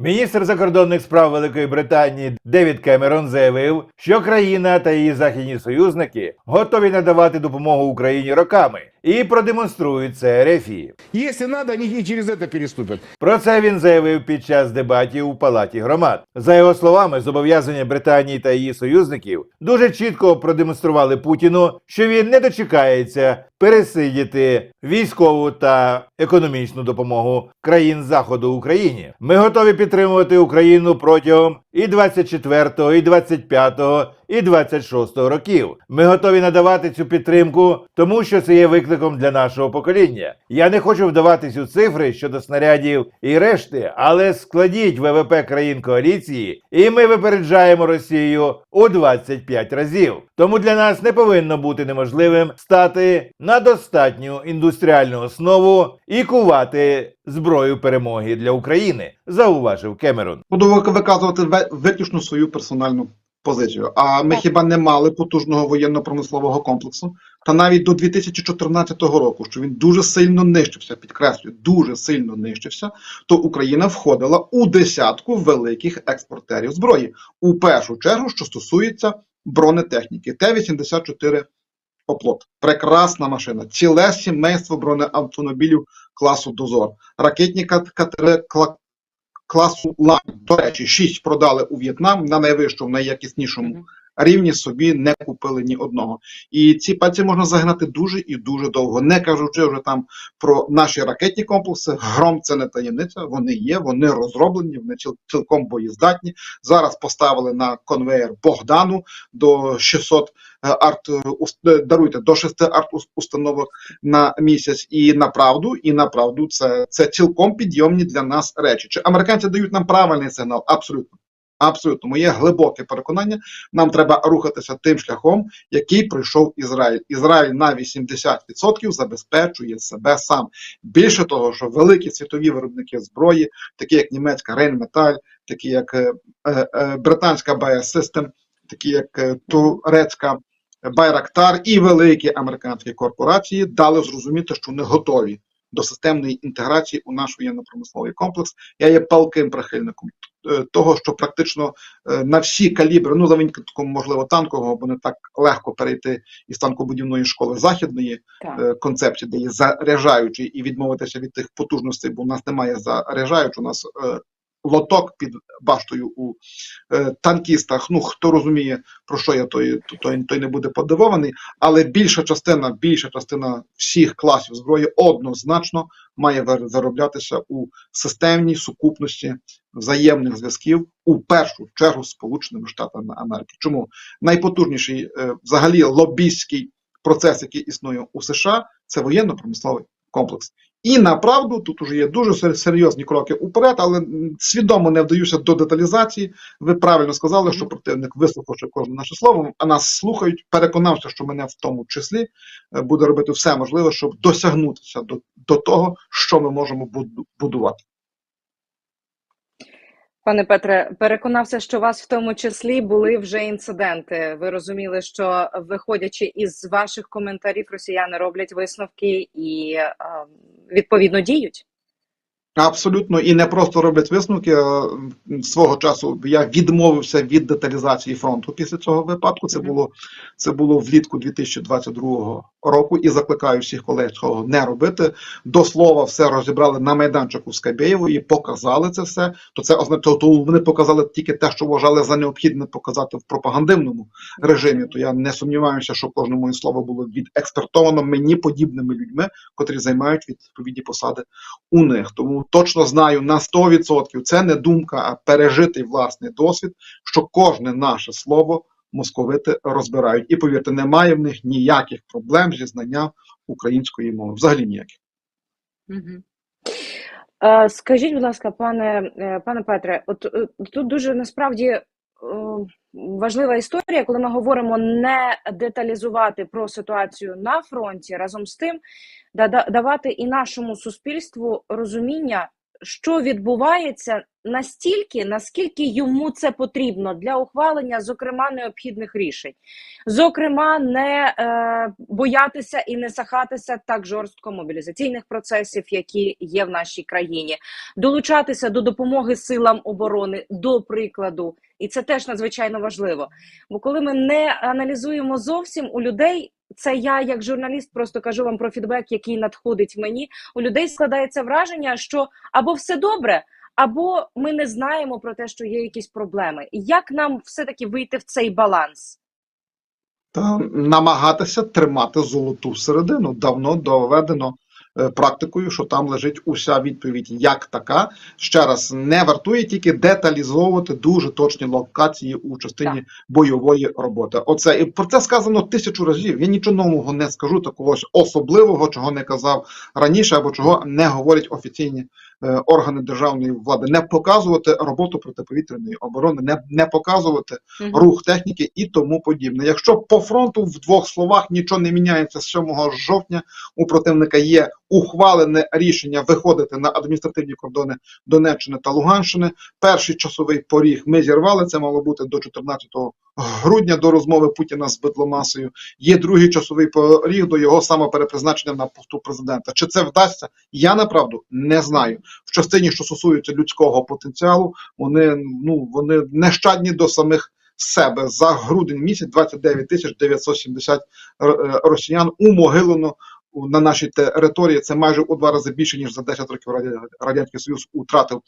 Міністр закордонних справ Великої Британії Девід Кемерон заявив, що країна та її західні союзники готові надавати допомогу Україні роками і продемонструють це Ерефії. Если надо, они и через это переступят. Про це він заявив під час дебатів у Палаті громад. За його словами, зобов'язання Британії та її союзників дуже чітко продемонстрували Путіну, що він не дочекається пересидіти військову та економічну допомогу країн Заходу Україні. Ми готові підтримувати Україну протягом і 24-го, і 25-го, і 26-го років. Ми готові надавати цю підтримку, тому що це є викликом для нашого покоління. Я не хочу вдаватись у цифри щодо снарядів і решти, але складіть ВВП країн коаліції, і ми випереджаємо Росію у 25 разів. Тому для нас не повинно бути неможливим стати на достатню індустріальну основу і кувати зброю перемоги для України, зауважив Кемерон. Буду виказувати виключно свою персональну позицію. А ми хіба не мали потужного воєнно-промислового комплексу? Та навіть до 2014 року, що він дуже сильно нищився, підкреслюю, дуже сильно нищився, то Україна входила у десятку великих експортерів зброї. У першу чергу, що стосується бронетехніки, Т-84 Оплот. Прекрасна машина. Ціле сімейство бронеавтомобілів класу Дозор. Ракетні кат- катери класу Лайн. До речі, шість продали у В'єтнам на найвищому, найякіснішому. Рівні собі не купили ні одного. І ці пальці можна загнати дуже і дуже довго. Не кажучи вже там про наші ракетні комплекси. Гром це не таємниця. Вони є, вони розроблені, вони ціл- цілком боєздатні. Зараз поставили на конвеєр Богдану до 600 е, арт е, е, даруйте до 6 арт установок на місяць. І направду, і направду, це, це цілком підйомні для нас речі. Чи американці дають нам правильний сигнал? Абсолютно. Абсолютно, моє глибоке переконання. Нам треба рухатися тим шляхом, який пройшов Ізраїль. Ізраїль на 80% забезпечує себе сам. Більше того, що великі світові виробники зброї, такі як німецька Rheinmetall, такі як е, е, е, британська BAE System, такі як е, турецька Байрактар і великі американські корпорації дали зрозуміти, що вони готові до системної інтеграції у наш воєнно-промисловий комплекс. Я є палким прихильником е, того, що практично е, на всі калібри, ну за винятком, можливо, танкового, бо не так легко перейти із танкобудівної школи західної Так. е, концепції, де є заряджаючий, і відмовитися від тих потужностей, бо у нас немає заряджаючого, у нас лоток під баштою у е, танкістах. Ну хто розуміє про що я, той, той, той не буде подивований. Але більша частина, більша частина всіх класів зброї однозначно має вироблятися у системній сукупності взаємних зв'язків у першу чергу з Сполученими Штатами Америки. Чому найпотужніший е, взагалі лобістський процес, який існує у США, це воєнно-промисловий комплекс. І направду тут уже є дуже серйозні кроки уперед, але свідомо не вдаюся до деталізації. Ви правильно сказали, що противник вислухавши кожне наше слово, а нас слухають, переконався, що мене в тому числі е, буде робити все можливе, щоб досягнутися до, до того, що ми можемо буду- будувати. Пане Петре, переконався, що у вас в тому числі були вже інциденти. Ви розуміли, що виходячи із ваших коментарів, росіяни роблять висновки і е, відповідно діють. Абсолютно, і не просто роблять висновки. Свого часу я відмовився від деталізації фронту після цього випадку. Це було це було влітку 2022 року. І закликаю всіх колег цього не робити. До слова, все розібрали на майданчику в Скабєєво і показали це все. То це означає, то вони показали тільки те, що вважали за необхідне показати в пропагандивному режимі. То я не сумніваюся, що кожне моє слово було відекспертовано мені подібними людьми, котрі займають відповідні посади у них. Тому точно знаю на 100% це не думка, а пережитий власний досвід, що кожне наше слово московити розбирають. І повірте, немає в них ніяких проблем зі знанням української мови. Взагалі ніяких. Е, скажіть, будь ласка, пане, е, пане Петре, от е, тут дуже насправді важлива історія, коли ми говоримо не деталізувати про ситуацію на фронті, разом з тим давати і нашому суспільству розуміння, що відбувається настільки, наскільки йому це потрібно для ухвалення, зокрема, необхідних рішень, зокрема, не е, боятися і не сахатися так жорстко мобілізаційних процесів, які є в нашій країні, долучатися до допомоги силам оборони, до прикладу, і це теж надзвичайно важливо. Бо коли ми не аналізуємо зовсім у людей. Це я, як журналіст, просто кажу вам про фідбек, який надходить мені. У людей складається враження, що або все добре, або ми не знаємо про те, що є якісь проблеми. Як нам все-таки вийти в цей баланс? та намагатися тримати золоту середину. Давно доведено практикою, що там лежить уся відповідь як така. Ще раз не вартує тільки деталізовувати дуже точні локації у частині Так. бойової роботи. Оце і про це сказано тисячу разів. Я нічого нового не скажу, такого особливого, чого не казав раніше, або чого не говорять офіційні е, органи державної влади. Не показувати роботу протиповітряної оборони, не, не показувати Мгм. рух техніки і тому подібне. Якщо по фронту в двох словах нічого не міняється з 7 жовтня, у противника є ухвалене рішення виходити на адміністративні кордони Донеччини та Луганщини. Перший часовий поріг ми зірвали. Це мало бути до 14 грудня до розмови Путіна з Бедломасою. Є другий часовий поріг до його самоперепризначення на посту президента. Чи це вдасться? Я направду не знаю. В частині, що стосується людського потенціалу, вони ну вони нещадні до самих себе за грудень місяць 29 тисяч 970 р- е, росіян умогилено у- на нашій території. Це майже у два рази більше ніж за 10 років радянський союз утратив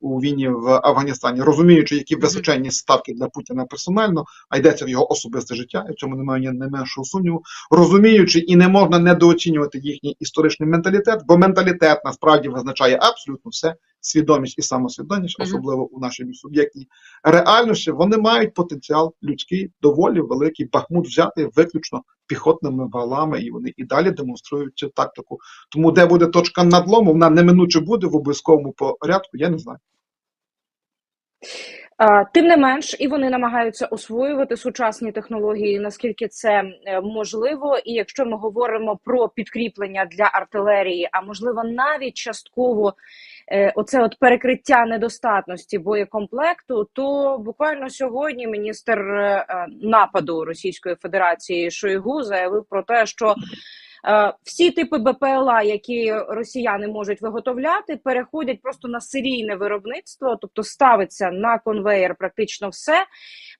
у війні в Афганістані, розуміючи, які височенні ставки для Путіна персонально, а йдеться в його особисте життя. І в цьому немає ні не меншого сумніву. Розуміючи, і не можна недооцінювати їхній історичний менталітет, бо менталітет насправді визначає абсолютно все. Свідомість і самосвідомість, особливо у нашій суб'єктній реальності, вони мають потенціал людський доволі великий. Бахмут взяти виключно піхотними валами, і вони і далі демонструють цю тактику. Тому де буде точка надлому, вона неминуче буде в обов'язковому порядку. Я не знаю. Тим не менш, і вони намагаються освоювати сучасні технології, наскільки це е, можливо. І якщо ми говоримо про підкріплення для артилерії, а можливо навіть частково е, оце от перекриття недостатності боєкомплекту, то буквально сьогодні міністр е, нападу Російської Федерації Шойгу заявив про те, що Всі типи БПЛА, які росіяни можуть виготовляти, переходять просто на серійне виробництво, тобто ставиться на конвеєр практично все.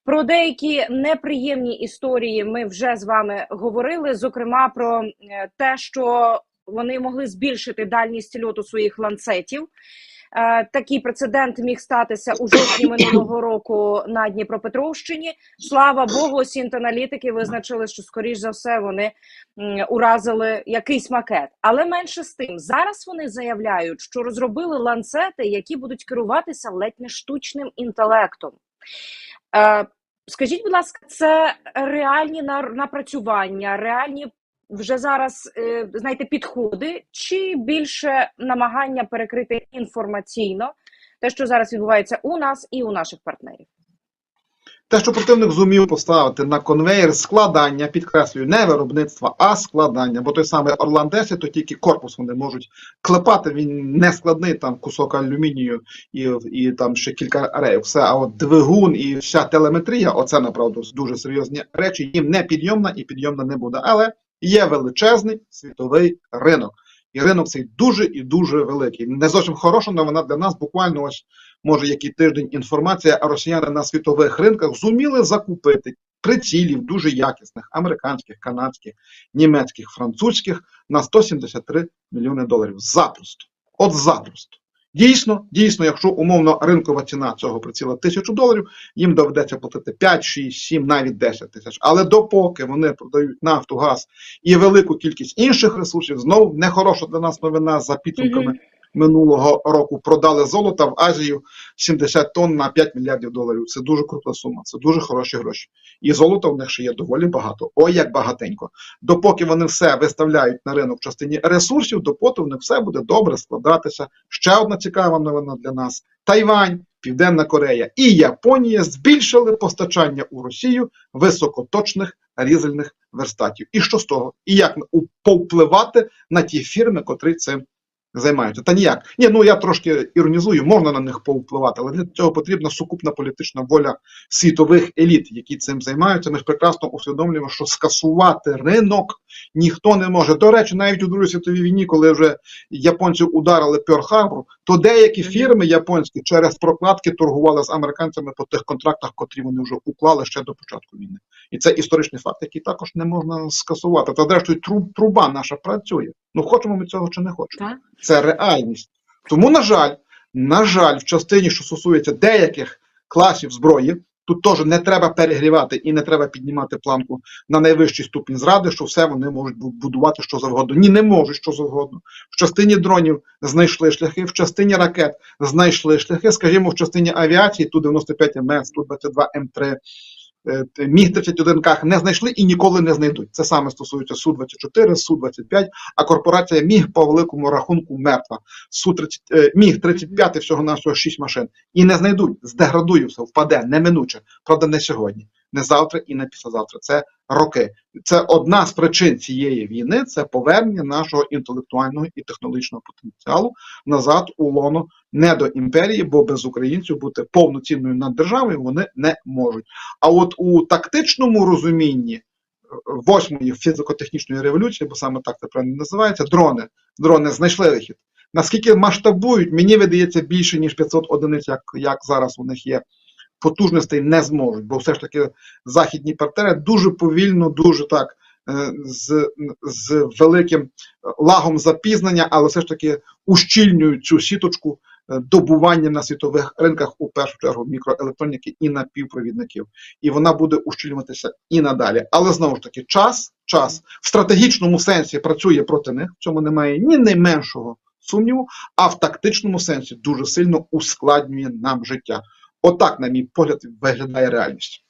Про деякі неприємні історії ми вже з вами говорили. Зокрема, про е, те, що вони могли збільшити дальність льоту своїх ланцетів. Е, Такий прецедент міг статися у жовтні минулого року на Дніпропетровщині. Слава Богу, сінтаналітики визначили, що скоріш за все вони уразили якийсь макет. Але менше з тим, зараз вони заявляють, що розробили ланцети, які будуть керуватися ледь не штучним інтелектом. Е, Скажіть, будь ласка, це реальні напрацювання, реальні вже зараз е, знаєте, підходи, чи більше намагання перекрити інформаційно те, що зараз відбувається у нас і у наших партнерів? Те, що противник зумів поставити на конвейер складання, підкреслюю, не виробництва, а складання. Бо той самий Орлан 10, то тільки корпус вони можуть клепати. Він не складний, там кусок алюмінію і, і там ще кілька реїв. Все, а от двигун і вся телеметрія, оце направду дуже серйозні речі. Їм не підйомна і підйомна не буде. Але є величезний світовий ринок. І ринок цей дуже і дуже великий. Не зовсім хороша новина для нас. Буквально ось може який тиждень інформація, а росіяни на світових ринках зуміли закупити прицілів дуже якісних американських, канадських, німецьких, французьких на 173 мільйони доларів. Запросто. От запросто. Дійсно, дійсно, якщо умовно ринкова ціна цього приціла тисячу доларів, їм доведеться платити 5, 6, 7, навіть 10 тисяч. Але допоки вони продають нафту, газ і велику кількість інших ресурсів, знову нехороша для нас новина за підсумками. Минулого року продали золота в Азію 70 тонн на 5 мільярдів доларів. Це дуже крута сума, це дуже хороші гроші. І золота в них ще є доволі багато. Ой, як багатенько. Допоки вони все виставляють на ринок в частині ресурсів, допоки в них все буде добре складатися. Ще одна цікава новина для нас: Тайвань, Південна Корея і Японія збільшили постачання у Росію високоточних різальних верстатів. І що з того? І як повпливати на ті фірми, котрі цим займаються. Та ніяк. Ні, ну я трошки іронізую, можна на них повпливати, але для цього потрібна сукупна політична воля світових еліт, які цим займаються. Ми ж прекрасно усвідомлюємо, що скасувати ринок ніхто не може. До речі, навіть у Другій світовій війні, коли вже японців ударили Пьорл-Харбор, то деякі фірми японські через прокладки торгували з американцями по тих контрактах, котрі вони вже уклали ще до початку війни. І це історичний факт, який також не можна скасувати. Та зрештою, труб, труба наша працює. Ну хочемо ми цього чи не хочемо. Так. Це реальність. Тому, на жаль, на жаль, в частині, що стосується деяких класів зброї, тут теж не треба перегрівати і не треба піднімати планку на найвищий ступінь зради, що все вони можуть бу- будувати що завгодно. Ні, не можуть що завгодно. В частині дронів знайшли шляхи, в частині ракет знайшли шляхи. Скажімо, в частині авіації ту 95 МС, ту 22 М3, е, т- Міг 31 К не знайшли і ніколи не знайдуть. Це саме стосується Су 24 Су 25 а корпорація Міг по великому рахунку мертва. Су 30 е, Міг 35 всього нашого всього 6 машин. І не знайдуть, здеградує все, впаде неминуче. Правда, не сьогодні, не завтра і не післязавтра. Це роки. Це одна з причин цієї війни. Це повернення нашого інтелектуального і технологічного потенціалу назад у лоно не до імперії, бо без українців бути повноцінною наддержавою вони не можуть. А от у тактичному розумінні е, восьмої фізико-технічної революції, бо саме так це правильно називається, дрони. Дрони знайшли вихід. Наскільки масштабують, мені видається більше ніж 500 одиниць, як, як зараз у них є. Потужностей не зможуть, бо все ж таки західні партнери дуже повільно, дуже так е, з, з великим лагом запізнення, але все ж таки ущільнюють цю сіточку е, добування на світових ринках у першу чергу мікроелектроніки і напівпровідників. І вона буде ущільнюватися і надалі. Але знову ж таки, час, час в стратегічному сенсі працює проти них. В цьому немає ні найменшого сумніву, а в тактичному сенсі дуже сильно ускладнює нам життя. Отак, на мій погляд, виглядає реальність.